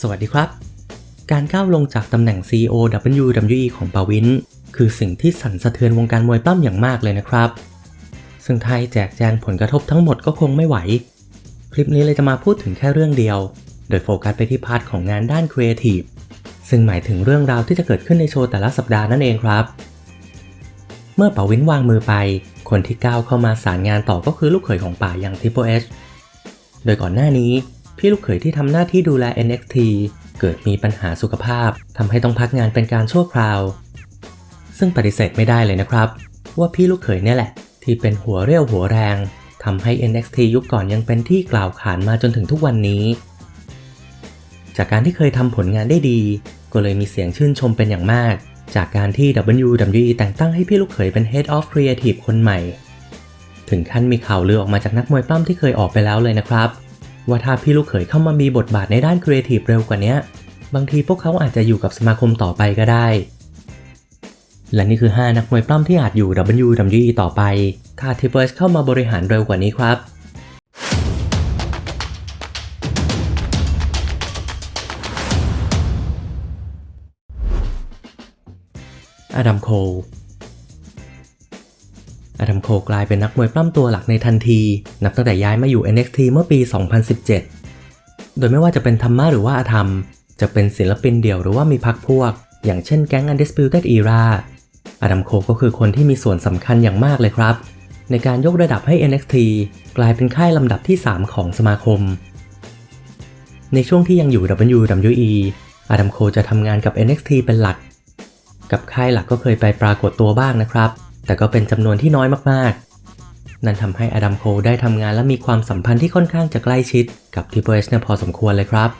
สวัสดีครับ การก้าวลงจากตำแหน่ง CEO WWE ของปาวิน คือสิ่งที่สั่นสะเทือนวงการมวยปล้ำอย่างมากเลยนะครับ ซึ่งไทยแจกแจงผลกระทบทั้งหมดก็คงไม่ไหว คลิปนี้เลยจะมาพูดถึงแค่เรื่องเดียว โดยโฟกัสไปที่พาร์ทของงานด้านครีเอทีฟซึ่งหมายถึงเรื่องราวที่จะเกิดขึ้นในโชว์แต่ละสัปดาห์นั่นเองครับ เมื่อปาวินวางมือไป คนที่ก้าวเข้ามาสารงานต่อก็คือลูกเขยของป่าอย่าง Triple H โดยก่อนหน้านี้ พี่ลูกเขยที่ทำหน้าที่ดูแล NXT เกิดมีปัญหาสุขภาพทำให้ต้องพักงานเป็นการชั่วคราว ซึ่งปฏิเสธไม่ได้เลยนะครับ ว่าพี่ลูกเขยเนี่ยแหละ ที่เป็นหัวเรี่ยวหัวแรงทำให้ NXT ยุคก่อนยังเป็นที่กล่าวขานมาจนถึงทุกวันนี้ จากการที่เคยทำผลงานได้ดี ก็เลยมีเสียงชื่นชมเป็นอย่างมาก จากการที่ WWE แต่งตั้งให้พี่ลูกเขยเป็น Head of Creative คนใหม่ ถึงขั้นมีข่าวลือออกมาจากนักมวยปล้ำที่เคยออกไปแล้วเลยนะครับ ว่าถ้าพี่ลูกเขยเข้ามามีบทบาทในด้านครีเอทีฟเร็วกว่านี้บางทีพวกเขาอาจจะอยู่กับสมาคมต่อไปก็ได้ และนี่คือ 5 นักมวยปล้ำที่อาจอยู่ WWE ต่อไป ถ้าทิปเปิลเข้ามาบริหารเร็วกว่านี้ครับอดัมโคล อดัมโคกลายเป็นนักมวยปล้ำตัวหลักในทันที นับตั้งแต่ย้ายมาอยู่ NXT เมื่อปี 2017 โดยไม่ว่าจะเป็นธรรมะหรือว่าอาธรรม จะเป็นศิลปินเดี่ยวหรือว่ามีพักพวก อย่างเช่นแก๊ง Undisputed Era อดัมโคก็คือคนที่มีส่วนสำคัญอย่างมากเลยครับ ในการยกระดับให้ NXT กลายเป็นค่ายลำดับที่ 3 ของสมาคม ในช่วงที่ยังอยู่ WWE อดัมโคจะทำงานกับ NXT เป็นหลัก กับค่ายหลักก็เคยไปปรากฏตัวบ้างนะครับ แต่ก็เป็นจำนวนที่น้อยมากๆ นั่นทำให้อดัมโคลได้ทำงานและมีความสัมพันธ์ที่ค่อนข้างจะใกล้ชิดกับทิปเปิลเนี่ยพอสมควรเลยครับ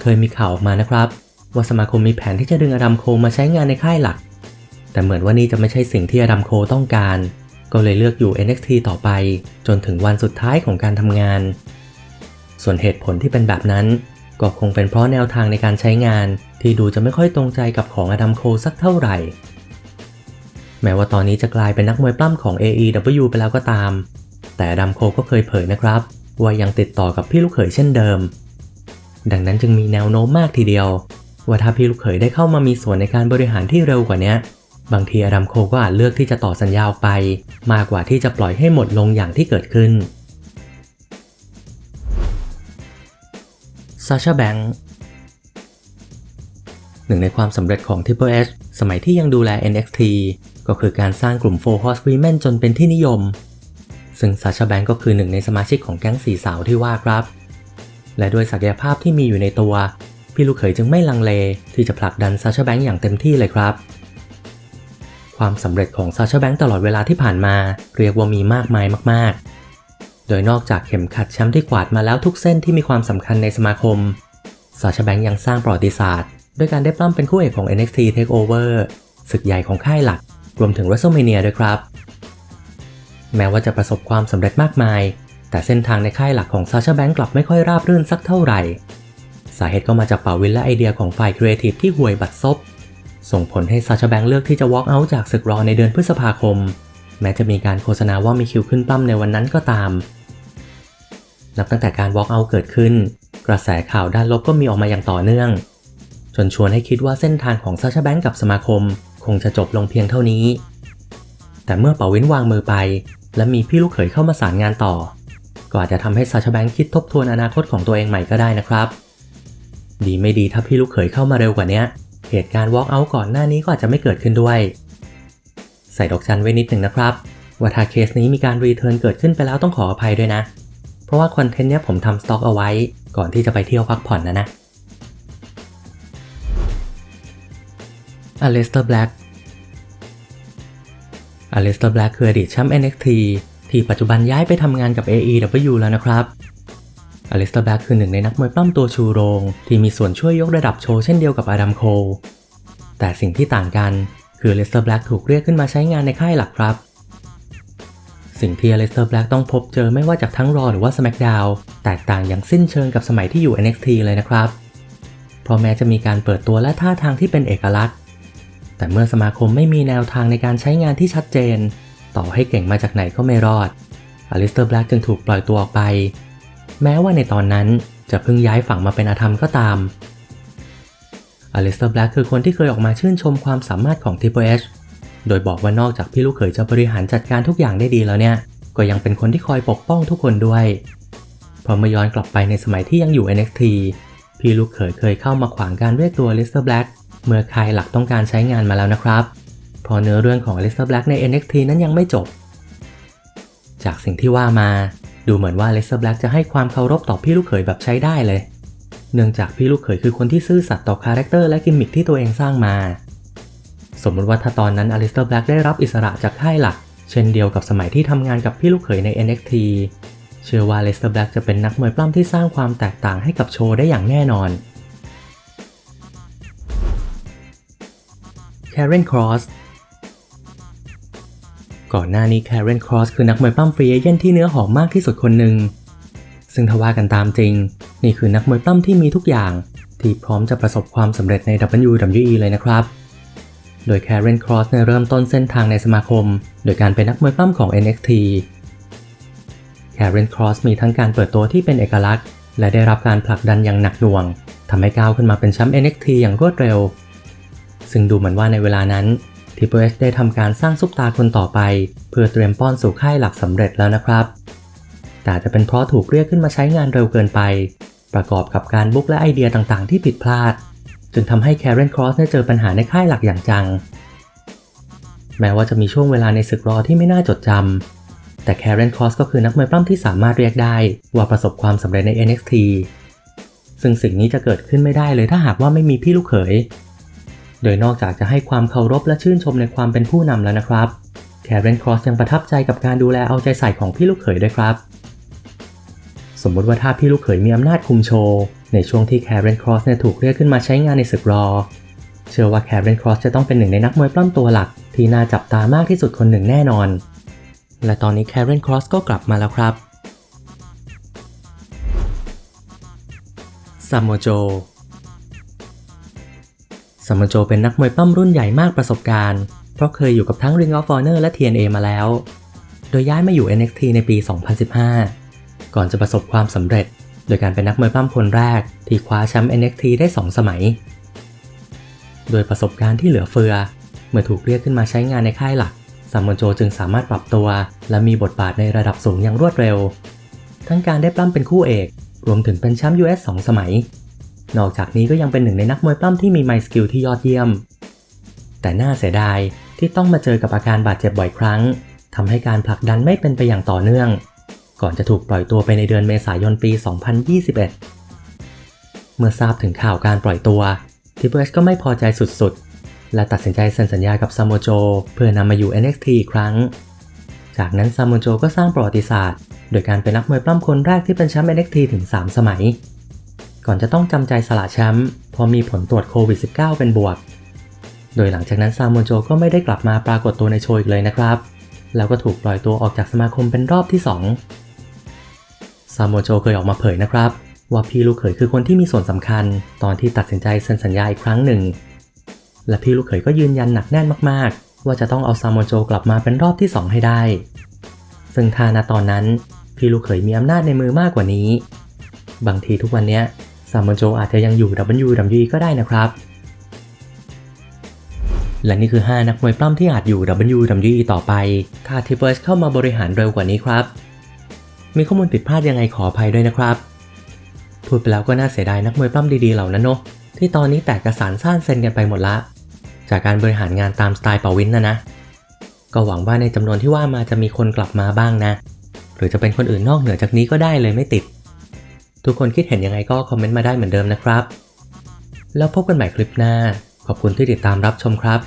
เคยมีข่าวออกมานะครับ ว่าสมาคมมีแผนที่จะดึงอดัมโคลมาใช้งานในค่ายหลัก แต่เหมือนว่านี่จะไม่ใช่สิ่งที่อดัมโคลต้องการ ก็เลยเลือกอยู่ NXT ต่อไป จนถึงวันสุดท้ายของการทำงาน ส่วนเหตุผลที่เป็นแบบนั้น ก็คงเป็นเพราะแนวทางในการใช้งานที่ดูจะไม่ค่อยตรงใจกับของอดัมโคลสักเท่าไหร่ แม้ว่าตอนนี้จะกลายเป็นนักมวยปล้ำของ AEW ไปแล้วก็ตาม แต่ดัมโคลก็เคยเผยนะครับ ว่ายังติดต่อกับพี่ลูกเขยเช่นเดิม ดังนั้นจึงมีแนวโน้มมากทีเดียว ว่าถ้าพี่ลูกเขยได้เข้ามามีส่วนในการบริหารที่เร็วกว่านี้บางทีอดัมโคลก็อาจเลือกที่จะต่อสัญญาออกไป มากกว่าที่จะปล่อยให้หมดลงอย่างที่เกิดขึ้นซาชาแบงค์หนึ่งในความสำเร็จของ Triple H สมัยที่ยังดูแล NXT ก็คือการสร้างกลุ่ม Four Horsewomen จนเป็นที่นิยม ซึ่งซาชาแบงค์ก็คือหนึ่งในสมาชิกของแก๊งสีสาวที่ว่าครับ และด้วยศักยภาพที่มีอยู่ในตัว พี่ลูกเขยจึงไม่ลังเลที่จะผลักดันซาชาแบงค์อย่างเต็มที่เลยครับ ความสำเร็จของซาชาแบงค์ตลอดเวลาที่ผ่านมา เรียกว่ามีมากมายมาก ๆ โดยนอกจากเข็มขัดแชมป์ที่กวาดมาแล้วทุกเส้นที่มีความสำคัญในสมาคมซาชาแบงค์ยังสร้างประวัติศาสตร์ด้วยการได้ปล้ำเป็นคู่เอกของ NXT TakeOver ศึกใหญ่ของค่ายหลัก รวมถึง WrestleMania ด้วยครับ แม้ว่าจะประสบความสำเร็จมากมาย แต่เส้นทางในค่ายหลักของซาชาแบงค์กลับไม่ค่อยราบรื่นสักเท่าไหร่ สาเหตุก็มาจากป่าวินและไอเดียของฝ่ายครีเอทีฟที่ห่วยบัดซบ ส่งผลให้ซาชาแบงค์เลือกที่จะ walk out จากศึกรอในเดือนพฤษภาคม แม้จะมีการโฆษณาว่ามีคิวขึ้นปล้ำในวันนั้นก็ตาม นับตั้งแต่การ walk out เกิดขึ้น กระแสข่าวด้านลบก็มีออกมาอย่างต่อเนื่องจนชวนให้คิดว่าเส้นทางของซาชาแบงค์กับสมาคม คงจะจบลงเพียงเท่านี้ แต่เมื่อเป่าวินวางมือไป และมีพี่ลูกเขยเข้ามาสารงานต่อ ก็อาจจะทำให้ซาชาแบงคิดทบทวนอนาคตของตัวเองใหม่ก็ได้นะครับ ดีไม่ดีถ้าพี่ลูกเขยเข้ามาเร็วกว่านี้เหตุการณ์ walk out ก่อนหน้านี้ก็อาจจะไม่เกิดขึ้นด้วย ใส่ดอกจันไว้นิดหนึ่งนะครับ ว่าถ้าเคสนี้มีการรีเทิร์นเกิดขึ้นไปแล้วต้องขออภัยด้วยนะ เพราะว่าคอนเทนต์เนี้ยผมทำสต็อกเอาไว้ ก่อนที่จะไปเที่ยวพักผ่อนนะนะ อเลสเตอร์แบล็กอเลสเตอร์แบล็กคืออดีตแชมป์ NXT ที่ปัจจุบันย้ายไปทำงานกับ AEW แล้วนะครับอลิสเตอร์แบล็กคือหนึ่งในนักมวยปล้ำตัวชูโรง ที่มีส่วนช่วยยกระดับโชว์เช่นเดียวกับอดัมโคลแต่สิ่งที่ต่างกันคืออลิสเตอร์แบล็กถูกเรียกขึ้นมาใช้งานในค่ายหลักครับ สิ่งที่อลิสเตอร์แบล็กต้องพบเจอไม่ว่าจากทั้งรอหรือว่า SmackDown แตกต่างอย่างสิ้นเชิงกับสมัยที่อยู่ NXT เลยนะครับ เพราะแม้จะมีการเปิดตัวและท่าทางที่เป็นเอกลักษณ์ แต่เมื่อสมาคมไม่มีแนวทางในการใช้งานที่ชัดเจน ต่อให้เก่งมาจากไหนก็ไม่รอดอลิสเตอร์แบล็กจึงถูกปล่อยตัวออกไป แม้ว่าในตอนนั้นจะเพิ่งย้ายฝั่งมาเป็นอาธรรมก็ตามอลิสเตอร์แบล็กคือคนที่เคยออกมาชื่นชมความสามารถของ Triple H โดยบอกว่านอกจากพี่ลูกเขยจะบริหารจัดการทุกอย่างได้ดีแล้วเนี่ย ก็ยังเป็นคนที่คอยปกป้องทุกคนด้วยพอมาย้อนกลับไปในสมัยที่ยังอยู่ NXT พี่ลูกเขยเคยเข้ามาขวางการเรียกตัวลิสเตอร์แบล็ก เมื่อใครหลักต้องการใช้งานมาแล้วนะครับ พอเนื้อเรื่องของลิสเตอร์แบล็กใน NXT นั้นยังไม่จบ จากสิ่งที่ว่ามาดูเหมือนว่าลิสเตอร์แบล็กจะให้ความเคารพต่อพี่ลูกเขยแบบใช้ได้เลย เนื่องจากพี่ลูกเขยคือคนที่ซื่อสัตย์ต่อคาแรคเตอร์และกิมมิคที่ตัวเองสร้างมา สมมติว่าถ้าตอนนั้นอลิสเตอร์แบล็กได้รับอิสระจากค่ายหลัก เช่นเดียวกับสมัยที่ทำงานกับพี่ลูกเขยใน NXT เชื่อว่าเลสเตอร์แบล็กจะเป็นนักมวยปล้ำที่สร้างความแตกต่างให้กับโชว์ได้อย่างแน่นอน แค r รนครอสก่อนหน้านี้แค r รนครอสคือนักมวยปล้ำฟรีเอเจนที่เนื้อหอมมากที่สุดคนหนึ่ง ซึ่งถ้าว่ากันตามจริง นี่คือนักมวยปล้ำที่มีทุกอย่าง ที่พร้อมจะประสบความสำเร็จใน WWE เลยนะครับ โดยแค r รนครอสเริ่มต้นเส้นทางในสมาคม โดยการเป็นนักมวยปล้ำของ NXT แค r รนครอสมีทั้งการเปิดตัวที่เป็นเอกลักษณ์ และได้รับการผลักดันอย่างหนักหน่วงทำให้ก้าวขึ้นมาเป็นแชมป์ NXT อย่างรวดเร็ว ซึ่งดูเหมือนว่าในเวลานั้น Triple H ได้ทำการสร้างซุปตาคนต่อไป เพื่อเตรียมป้อนสู่ค่ายหลักสำเร็จแล้วนะครับ แต่จะเป็นเพราะถูกเรียกขึ้นมาใช้งานเร็วเกินไป ประกอบกับการบุกและไอเดียต่างๆ ที่ผิดพลาด จนทำให้แค r รนครอสได้เจอปัญหาในค่ายหลักอย่างจัง แม้ว่าจะมีช่วงเวลาในศึกรอที่ไม่น่าจดจำแต่แค r รนครอสก็คือนักมวยปล้ำที่สามารถเรียกได้ว่าประสบความสำเร็จใน NXT ซึ่งสิ่งนี้จะเกิดขึ้นไม่ได้เลยถ้าหากว่าไม่มีพี่ลูกเขย โดยนอกจากจะให้ความเคารพและชื่นชมในความเป็นผู้นำแล้วนะครับ แค r รนครอสยังประทับใจกับการดูแลเอาใจใส่ของพี่ลูกเขยด้วยครับ สมมติว่าถ้าพี่ลูกเขยมีอำนาจคุมโชว์ในช่วงที่แค r รนครอสเนี่ยถูกเรียกขึ้นมาใช้งานในศึกรอ เชื่อว่าแค r รนครอสจะต้องเป็นหนึ่งในนักมวยปล้ำตัวหลัก ที่น่าจับตามากที่สุดคนหนึ่งแน่นอน และตอนนี้แค r รนครอสก็กลับมาแล้วครับซามโมโจ ซามโมโจเป็นนักมวยปล้ำรุ่นใหญ่มากประสบการณ์ เพราะเคยอยู่กับทั้ง Ring of Honor และ TNA มาแล้ว โดยย้ายมาอยู่ NXT ในปี 2015 ก่อนจะประสบความสำเร็จ โดยการเป็นนักมวยปล้ำคนแรก ที่คว้าแชมป์ NXT ได้ 2 สมัย โดยประสบการณ์ที่เหลือเฟือ เมื่อถูกเรียกขึ้นมาใช้งานในค่ายหลักซามโมโจจึงสามารถปรับตัว และมีบทบาทในระดับสูงอย่างรวดเร็ว ทั้งการได้ปล้ำเป็นคู่เอก รวมถึงเป็นแชมป์ US 2 สมัย นอกจากนี้ก็ยังเป็นหนึ่งในนักมวยปล้ำที่มีไมสกิลที่ยอดเยี่ยม แต่น่าเสียดายที่ต้องมาเจอกับอาการบาดเจ็บบ่อยครั้งทำให้การผลักดันไม่เป็นไปอย่างต่อเนื่อง ก่อนจะถูกปล่อยตัวไปในเดือนเมษายนปี 2021 เมื่อทราบถึงข่าวการปล่อยตัวทิปเปอร์ก็ไม่พอใจสุดๆ และตัดสินใจเซ็นสัญญากับซามโมโจ เพื่อนำมาอยู่ NXT อีกครั้ง จากนั้นซามโมโจก็สร้างประวัติศาสตร์ โดยการเป็นนักมวยปล้ำคนแรกที่เป็นแชมป์ NXT ถึง 3 สมัย ก่อนจะต้องจำใจสละแชมป์พอมีผลตรวจโควิด -19 เป็นบวก โดยหลังจากนั้นซามโมโจก็ไม่ได้กลับมาปรากฏตัวในโชว์อีกเลยนะครับ แล้วก็ถูกปล่อยตัวออกจากสมาคมเป็นรอบที่ 2 ซามโมโจเคยออกมาเผยนะครับ ว่าพี่ลูกเขยคือคนที่มีส่วนสำคัญ ตอนที่ตัดสินใจเซ็นสัญญาอีกครั้งหนึ่ง และพี่ลูกเขยก็ยืนยันหนักแน่นมากๆ ว่าจะต้องเอาซามโมโจกลับมาเป็นรอบที่ 2 ให้ได้ ซึ่งถ้าตอนนั้นพี่ลูกเขยมีอำนาจในมือมากกว่านี้ บางทีทุกวันนี้ ซามโมโจอาจจะยังอยู่ WWE ก็ได้นะครับ และนี่คือ 5 นักมวยปล้ำที่อาจอยู่ WWE ต่อไป ถ้าทิปเปอร์สเข้ามาบริหารเร็วกว่านี้ครับ มีข้อมูลผิดพลาดยังไงขออภัยด้วยนะครับ พูดไปแล้วก็น่าเสียดายนักมวยปล้ำดีๆเหล่านั้นเนาะที่ตอนนี้แตกกระสานซ่านเซนกันไปหมดละ จากการบริหารงานตามสไตล์เปาวินนะนะ ก็หวังว่าในจำนวนที่ว่ามาจะมีคนกลับมาบ้างนะ หรือจะเป็นคนอื่นนอกเหนือจากนี้ก็ได้เลยไม่ติด ทุกคนคิดเห็นยังไงก็คอมเมนต์มาได้เหมือนเดิมนะครับ แล้วพบกันใหม่คลิปหน้า ขอบคุณที่ติดตามรับชมครับ